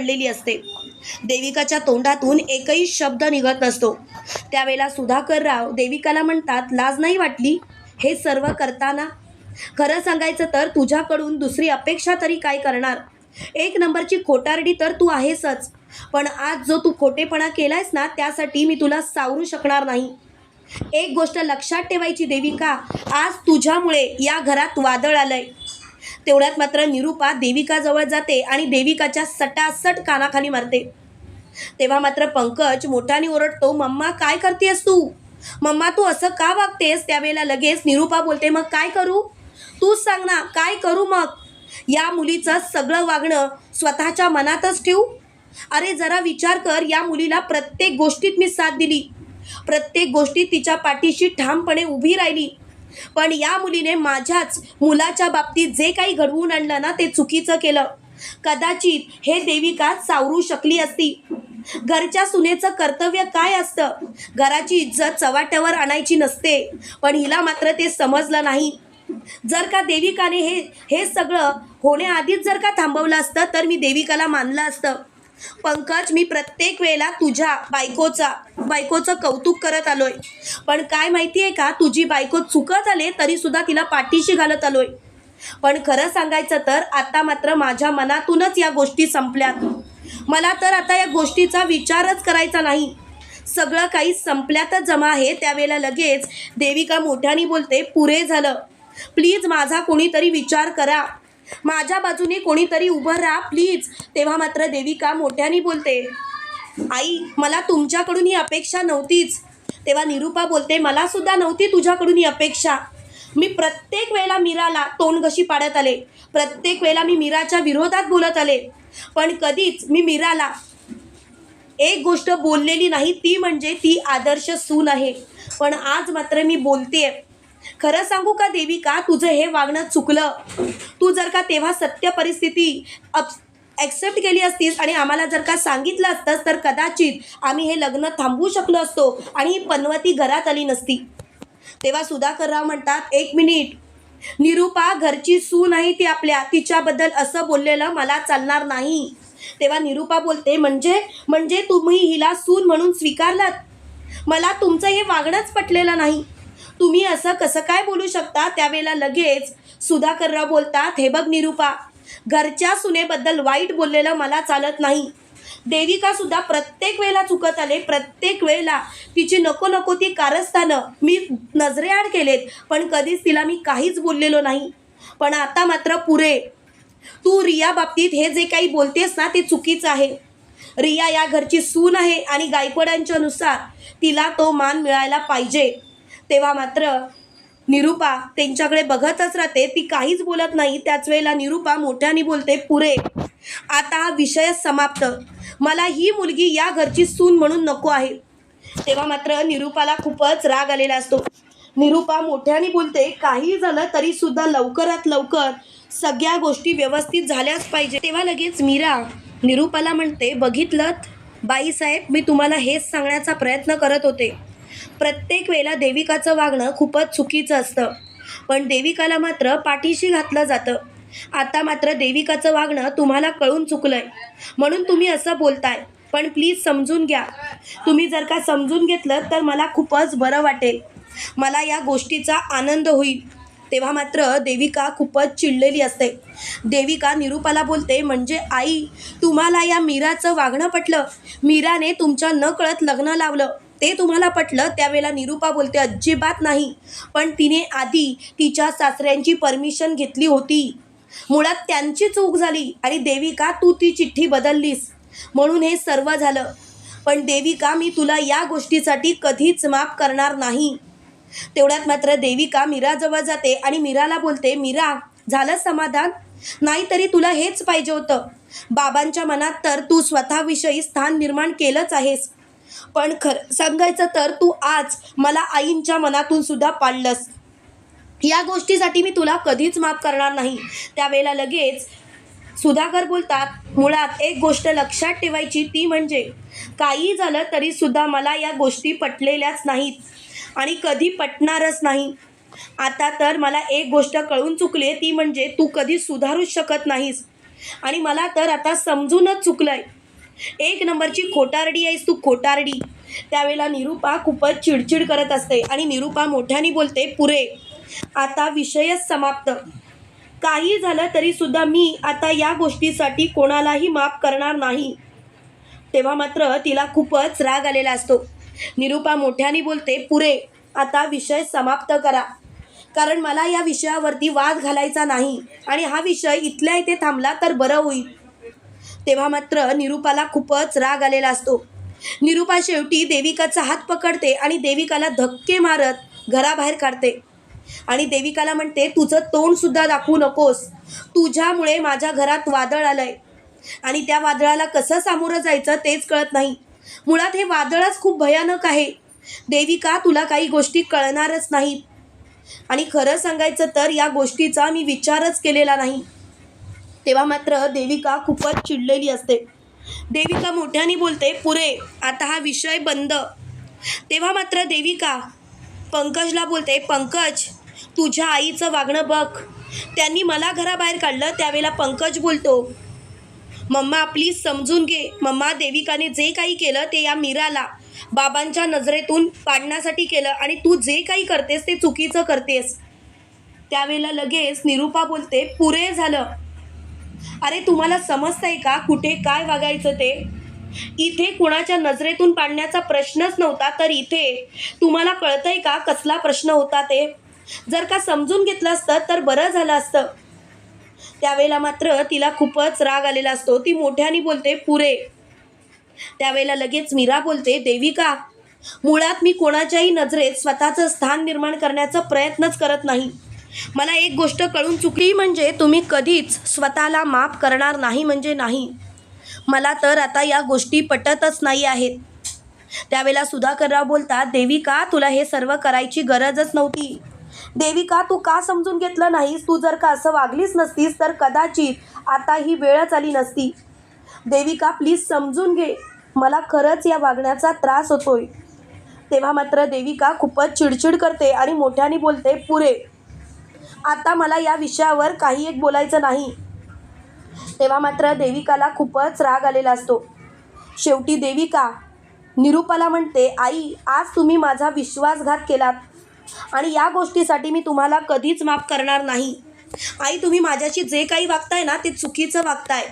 पडलेली असते. देविकाच्या तोंडातून एकही शब्द निघत नसतो. त्यावेळेला सुधाकरराव देविकाला म्हणतात लाज नाही वाटली? हे सर्व करताना? खरं सांगायचं तर तुझ्याकडून दुसरी अपेक्षा तरी काय करणार? एक नंबरची खोटारडी तर तू आहेसच. पण आज जो तू खोटेपणा केलायस ना त्यासाठी मी तुला सावरू शकणार नाही. एक गोष्ट लक्षात ठेवायची देविका. आज तुझ्यामुळे या घरात वादळ आलंय. तेवढ्यात मात्र निरूपा देविकाजवळ जाते आणि देविकाच्या सटासट कानाखाली मारते. तेव्हा मात्र पंकज मोठ्याने ओरडतो मम्मा काय करतेस तू? मम्मा तू असं का वागतेस? त्यावेळेला लगेच निरूपा बोलते मग काय करू? तूच सांग ना काय करू मग? या मुलीचं सगळं वागणं स्वतःच्या मनातच ठेवू? अरे जरा विचार कर या मुलीला प्रत्येक गोष्टीत मी साथ दिली. प्रत्येक गोष्टीत तिच्या पाठीशी ठामपणे उभी राहिली. पण या मुलीने माझ्याच मुलाच्या बाबतीत जे काही घडवून आणलं ना ते चुकीचं केलं. कदाचित हे देविका सावरू शकली असती. घरच्या सुनेचं कर्तव्य काय असतं? घराची इज्जत चव्हाट्यावर आणायची नसते पण हिला मात्र ते समजलं नाही. जर का देविकाने हे हे सगळं होण्याआधीच जर का थांबवलं असतं तर मी देविकाला मानलं असतं. पंकज मी प्रत्येक वेळेला तुझ्या बायकोचा बायकोचं कौतुक करत आलोय. पण काय माहिती आहे का तुझी बायको चुकत आले तरीसुद्धा तिला पाठीशी घालत आलोय. पण खरं सांगायचं तर आता मात्र माझ्या मनातूनच या गोष्टी संपल्यात. मला तर आता या गोष्टीचा विचारच करायचा नाही. सगळं काही संपल्यातच जमा आहे. त्यावेळेला लगेच देविका मोठ्याने बोलते पुरे झालं. प्लीज माझा कोणीतरी विचार करा. माझ्या बाजूने कोणीतरी उभं राहा प्लीज. तेव्हा मात्र देविका मोठ्याने बोलते आई मला तुमच्याकडून ही अपेक्षा नव्हतीच. तेव्हा निरूपा बोलते मला सुद्धा नव्हती तुझ्याकडून ही अपेक्षा. मी प्रत्येक वेळेला मीराला तोंडघशी पाडत आले. प्रत्येक वेळेला मी मीराच्या विरोधात बोलत आले. पण कधीच मी मीराला एक गोष्ट बोललेली नाही ती म्हणजे ती आदर्श सून आहे. पण आज मात्र मी बोलतेय. खरं सांगू का देवी का? तुझं हे वागणं चुकलं. तू जर का तेव्हा सत्य परिस्थिती ॲक्सेप्ट केली असतीस आणि आम्हाला जर का सांगितलं असतंस तर कदाचित आम्ही हे लग्न थांबवू शकलो असतो आणि ही पनवती घरात आली नसती. तेव्हा सुधाकरराव म्हणतात एक मिनिट. निरूपा घरची सून आहे ती आपल्या तिच्याबद्दल असं बोललेलं मला चालणार नाही. तेव्हा निरूपा बोलते म्हणजे म्हणजे तुम्ही हिला सून म्हणून स्वीकारलात? मला तुमचं हे वागणंच पटलेलं नाही. तुम्ही असं कसं काय बोलू शकता? त्यावेळेला लगेच सुधाकरराव बोलतात हे बघ निरूपा घरच्या सुनेबद्दल वाईट बोललेलं मला चालत नाही. देविका सुद्धा प्रत्येक वेळेला चुकत आले. प्रत्येक वेळेला तिची नको नको ती कारस्थानं मी नजरेआड केलेत पण कधीच तिला मी काहीच बोललेलो नाही. पण आता मात्र पुरे. तू रिया बाबतीत हे जे काही बोलतेस ना ते चुकीचं आहे. रिया या घरची सून आहे आणि गायकवाडांच्या नुसार तिला तो मान मिळायला पाहिजे. तेव्हा मात्र निरूपा त्यांच्याकडे बघतच राहते. ती काहीच बोलत नाही. त्याच वेळेला निरूपा मोठ्याने बोलते पुरे आता हा विषय समाप्त. मला ही मुलगी या घरची सून म्हणून नको आहे. तेव्हा मात्र निरूपाला खूपच राग आलेला असतो. निरूपा मोठ्याने बोलते काही झालं तरी सुद्धा लवकरात लवकर सगळ्या गोष्टी व्यवस्थित झाल्याच पाहिजे. तेव्हा लगेच मीरा निरूपाला म्हणते बघितलं बाईसाहेब मी तुम्हाला हेच सांगण्याचा प्रयत्न करत होते. प्रत्येक वेळेला देविकाचं वागणं खूपच चुकीचं असतं. पण देविकाला मात्र पाठीशी घातलं जातं. आता मात्र देविकाचं वागणं तुम्हाला कळून चुकलंय. म्हणून तुम्ही असं बोलताय. पण प्लीज समजून घ्या. तुम्ही जर का समजून घेतलं तर मला खूपच बरं वाटेल. मला या गोष्टीचा आनंद होईल. तेव्हा मात्र देविका खूपच चिडलेली असते. देविका निरूपाला बोलते म्हणजे आई तुम्हाला या मीराचं वागणं पटलं. मीराने तुमच्या नकळत लग्न लावलं. ते तुम्हाला पटलं त्यावेळेला निरूपा बोलते अजिबात नाही. पण तिने आधी तिच्या सासऱ्यांची परमिशन घेतली होती. मुळात त्यांची चूक झाली. आणि देविका तू ती चिठ्ठी बदललीस. म्हणून हे सर्व झालं. पण देविका मी तुला या गोष्टीसाठी कधीच माफ करणार नाही. तेवढ्यात मात्र देविका मीराजवळ जाते आणि मीराला बोलते मीरा झालं समाधान? नाहीतरी तुला हेच पाहिजे होतं. बाबांच्या मनात तर तू स्वतःविषयी स्थान निर्माण केलंच आहेस. पण खरं सांगायचं तर तू आज मला आईंच्या मनातून सुद्धा पाडलंस या गोष्टीसाठी मी तुला कधीच माफ करणार नाही. त्यावेळेला लगेच सुधाकर बोलतात मुळात एक गोष्ट लक्षात ठेवायची ती म्हणजे काही झालं तरी सुद्धा मला या गोष्टी पटलेल्याच नाहीत आणि कधी पटणारच नाही. आता तर मला एक गोष्ट कळून चुकली ती म्हणजे तू कधी सुधारूच शकत नाहीस आणि मला तर आता समजूनच चुकलं आहे एक नंबरची खोटारडी आहेस तू खोटारडी. त्यावेळेला निरूपा खूपच चिडचिड करत असते आणि निरूपा मोठ्याने बोलते पुरे आता विषयच समाप्त. काही झालं तरी सुद्धा मी आता या गोष्टीसाठी कोणालाही माफ करणार नाही. तेव्हा मात्र तिला खूपच राग आलेला असतो. निरूपा मोठ्याने बोलते पुरे आता विषय समाप्त करा. कारण मला या विषयावरती वाद घालायचा नाही आणि हा विषय इथल्या इथे थांबला तर बरं होईल. तेव्हा मात्र निरूपाला खूपच राग आलेला असतो. निरूपा शेवटी देविकाचा हात पकडते आणि देविकाला धक्के मारत घराबाहेर काढते. आणि देविकाला म्हणते तुझं तोंडसुद्धा दाखवू नकोस. तुझ्यामुळे माझ्या घरात वादळ आलंय. आणि त्या वादळाला कसं सामोरं जायचं तेच कळत नाही. मुळात हे वादळच खूप भयानक आहे. देविका तुला काही गोष्टी कळणारच नाहीत. आणि खरं सांगायचं तर या गोष्टीचा मी विचारच केलेला नाही. तेव्हा मात्र देविका खूपच चिडलेली असते. देविका मोठ्याने बोलते पुरे आता हा विषय बंद. तेव्हा मात्र देविका पंकजला बोलते पंकज तुझ्या आईचं वागणं बघ. त्यांनी मला घराबाहेर काढलं त्यावेळेला पंकज बोलतो मम्मा प्लीज समजून घे. मम्मा देविकाने जे काही केलं ते या मीराला बाबांच्या नजरेतून पाडण्यासाठी केलं आणि तू जे काही करतेस ते चुकीचं करतेस. त्यावेळेला लगेच निरूपा बोलते पुरे झालं. अरे तुम्हाला समजतंय का? कुठे काय वागायचं ते? इथे कुणाच्या नजरेतून पाडण्याचा प्रश्नच नव्हता तर इथे तुम्हाला कळतंय का कसला प्रश्न होता ते? जर का समजून घेतलं असतं तर बरं झालं असतं. त्यावेळेला मात्र तिला खूपच राग आलेला असतो. ती मोठ्याने बोलते पुरे. त्यावेळेला लगेच मीरा बोलते देविका मुळात मी कोणाच्याही नजरेत स्वतःचं स्थान निर्माण करण्याचा प्रयत्नच करत नाही. मला एक गोष्ट कळून चुकली म्हणजे तुम्ही कधीच स्वतःला माफ करणार नाही म्हणजे नाही. मला तर आता या गोष्टी पटतच नाही आहेत. त्यावेळेला सुधाकरराव बोलतात देविका तुला हे सर्व करायची गरजच नव्हती. देविका तू का समजून घेतलं नाहीस? तू जर का असं वागलीच नसतीस तर कदाचित आता ही वेळच आली नसती. देविका प्लीज समजून घे. मला खरंच या वागण्याचा त्रास होतोय. तेव्हा मात्र देविका खूपच चिडचिड करते आणि मोठ्याने बोलते पुरे आता मला या विषयावर काही एक बोलायचं नाही. तेव्हा मात्र देविकाला खूपच राग आलेला असतो. शेवटी देविका निरूपाला म्हणते आई आज तुम्ही माझा विश्वासघात केलात आणि या गोष्टीसाठी मी तुम्हाला कधीच माफ करणार नाही. आई तुम्ही माझ्याशी जे काही वागताय ना ते चुकीचं वागताय.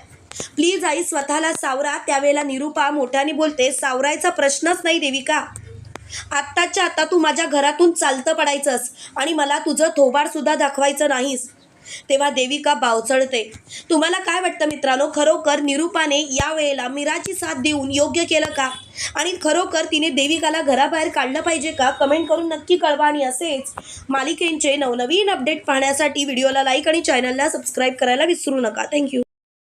प्लीज आई स्वतःला सावरा. त्यावेळेला निरूपा मोठ्याने बोलते सावरायचा प्रश्नच नाही देविका. आत्ताच्या आता तू माझ्या घरातून चालतं पडायचंस आणि मला तुझं थोबाडसुद्धा दाखवायचं नाहीस. तेव्हा देविका बावचळते. तुम्हाला काय वाटतं मित्रांनो? खरोखर निरूपाने या वेळेला मीराची साथ देऊन योग्य केलं का? आणि खरोखर तिने देविकाला घराबाहेर काढलं पाहिजे का? कमेंट करून नक्की कळवा आणि असेच मालिकेंचे नवनवीन अपडेट पाहण्यासाठी व्हिडिओला लाईक आणि चॅनलला सबस्क्राईब करायला विसरू नका. थँक्यू